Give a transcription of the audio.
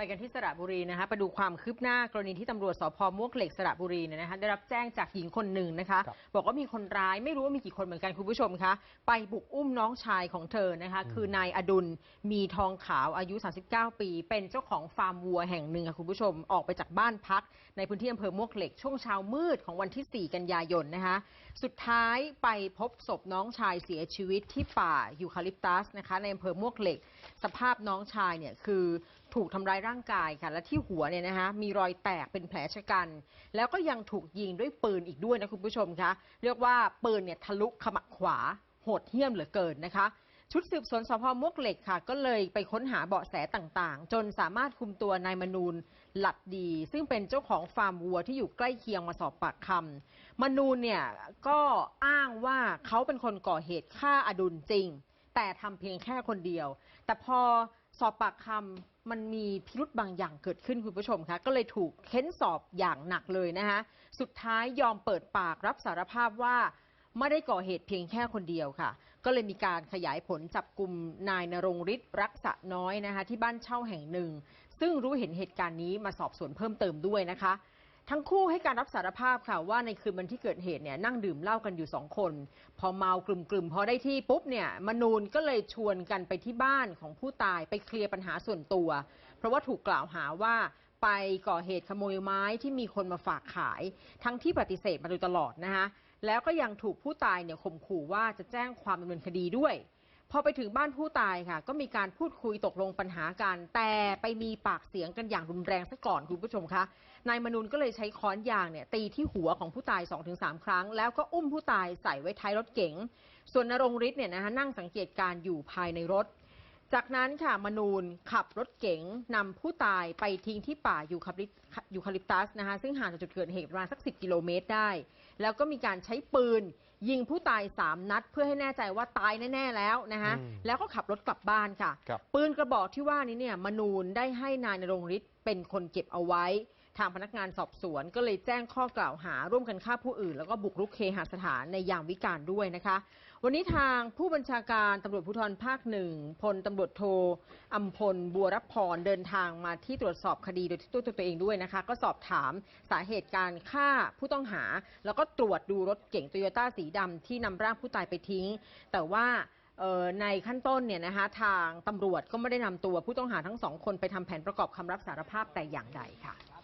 ไปกันที่สระบุรีนะคะไปดูความคืบหน้ากรณีที่ตำรวจสพมวกเหล็กสระบุรีเนี่ยนะคะได้รับแจ้งจากหญิงคนหนึ่งนะคะครับบอกว่ามีคนร้ายไม่รู้ว่ามีกี่คนเหมือนกันคุณผู้ชมคะไปบุกอุ้มน้องชายของเธอนะคะคือนายอดุลมีทองขาวอายุ 39 ปี เป็นเจ้าของฟาร์มวัวแห่งหนึ่งค่ะคุณผู้ชมออกไปจากบ้านพัก ในพื้นที่อำเภอมวกเหล็กช่วงเช้ามืดของวันที่ 4 กันยายนนะคะสุดท้ายไปพบศพน้องชายเสียชีวิตที่ป่ายูคาลิปตัสนะคะในอำเภอมวกเหล็ก สภาพน้องชายเนี่ยคือถูกทำร้ายร่างกายค่ะ และที่หัวเนี่ยนะคะมีรอยแตกเป็นแผลชะกัน แล้วก็ยังถูกยิงด้วยปืนอีกด้วยนะคุณผู้ชมคะเรียกว่าปืนเนี่ยทะลุขมักขวาโหดเหี้ยมเหลือเกินนะคะ ชุดสืบสวนสพมวกเหล็กค่ะ ก็เลยไปค้นหาเบาะแสต่างๆ จนสามารถคุมตัวนายมนูนหลัดดี ซึ่งเป็นเจ้าของฟาร์มวัวที่อยู่ใกล้เคียงมาสอบปากคำมนูนเนี่ยก็อ้างว่าเขาเป็นคนก่อเหตุฆ่าอดุลจริง แต่ทำเพียงแค่คนเดียว แต่พอ สอบปากคำมันมีพิรุธบางอย่างเกิดขึ้นคุณผู้ชมคะก็เลยถูกเค้นสอบอย่างหนักเลยนะคะสุดท้ายยอมเปิดปากรับสารภาพว่าไม่ได้ก่อเหตุเพียงแค่คนเดียวค่ะ ก็เลยมีการขยายผลจับกลุ่มนายนรงฤทธิ์รักษะน้อยนะคะที่บ้านเช่าแห่งหนึ่ง ซึ่งรู้เห็นเหตุการณ์นี้มาสอบสวนเพิ่มเติมด้วยนะคะ ทั้งคู่ให้การรับสารภาพค่ะว่าในคืนวันที่เกิดเหตุเนี่ยนั่งดื่มเหล้ากันอยู่สองคน พอเมากลุ่มๆพอได้ที่ปุ๊บเนี่ยมนูนก็เลยชวนกันไปที่บ้านของผู้ตายไปเคลียร์ปัญหาส่วนตัว เพราะว่าถูกกล่าวหาว่าไปก่อเหตุขโมยไม้ที่มีคนมาฝากขาย ทั้งที่ปฏิเสธมาโดยตลอดนะคะแล้วก็ยังถูกผู้ตายเนี่ยข่มขู่ว่าจะแจ้งความดำเนินคดีด้วย พอไปถึงบ้านผู้ตายค่ะ ก็มีการพูดคุยตกลงปัญหากัน แต่ไปมีปากเสียงกันอย่างรุนแรงซะก่อนคุณผู้ชมคะนายมนุนก็เลยใช้ค้อนยางเนี่ยตีที่หัวของผู้ตาย 2-3 ครั้ง แล้วก็อุ้มผู้ตายใส่ไว้ท้ายรถเก๋งส่วนนรงฤทธิ์เนี่ยนะคะนั่งสังเกตการ์อยู่ภายในรถ จากนั้นค่ะมนูนขับรถเก๋งนำผู้ตายไปทิ้งที่ป่ายูคาลิปยูคาลิปตัสนะคะซึ่งห่างจากจุดเกิดเหตุประมาณสัก 10 กิโลเมตรได้ แล้วก็มีการใช้ปืน ยิงผู้ตาย3นัด เพื่อให้แน่ใจว่าตายแน่ ๆ แล้วนะคะอืมแล้วก็ขับรถกลับบ้านค่ะ ครับ ปืนกระบอกที่ว่านี้เนี่ยมนูนได้ให้นายนรงฤทธิ์เป็นคนเก็บเอาไว้ ทางพนักงานสอบสวนก็เลยแจ้งข้อกล่าวหาร่วมกันฆ่าผู้อื่น แล้วก็บุกรุกเคหสถานในยามวิกาลด้วยนะคะ วันนี้ทางผู้บัญชาการตำรวจภูธรภาคหนึ่งพลตำรวจโทอัมพลบัวรับพรเดินทางมาที่ตรวจสอบคดีโดยที่ตัวตัวเองด้วยนะคะ ก็สอบถามสาเหตุการฆ่าผู้ต้องหา แล้วก็ตรวจดูรถเก๋งโตโยต้าสีดำที่นำร่างผู้ตายไปทิ้ง แต่ว่าในขั้นต้นเนี่ยนะคะทางตำรวจก็ไม่ได้นำตัวผู้ต้องหาทั้งสองคนไปทำแผนประกอบคำรับสารภาพแต่อย่างใดค่ะ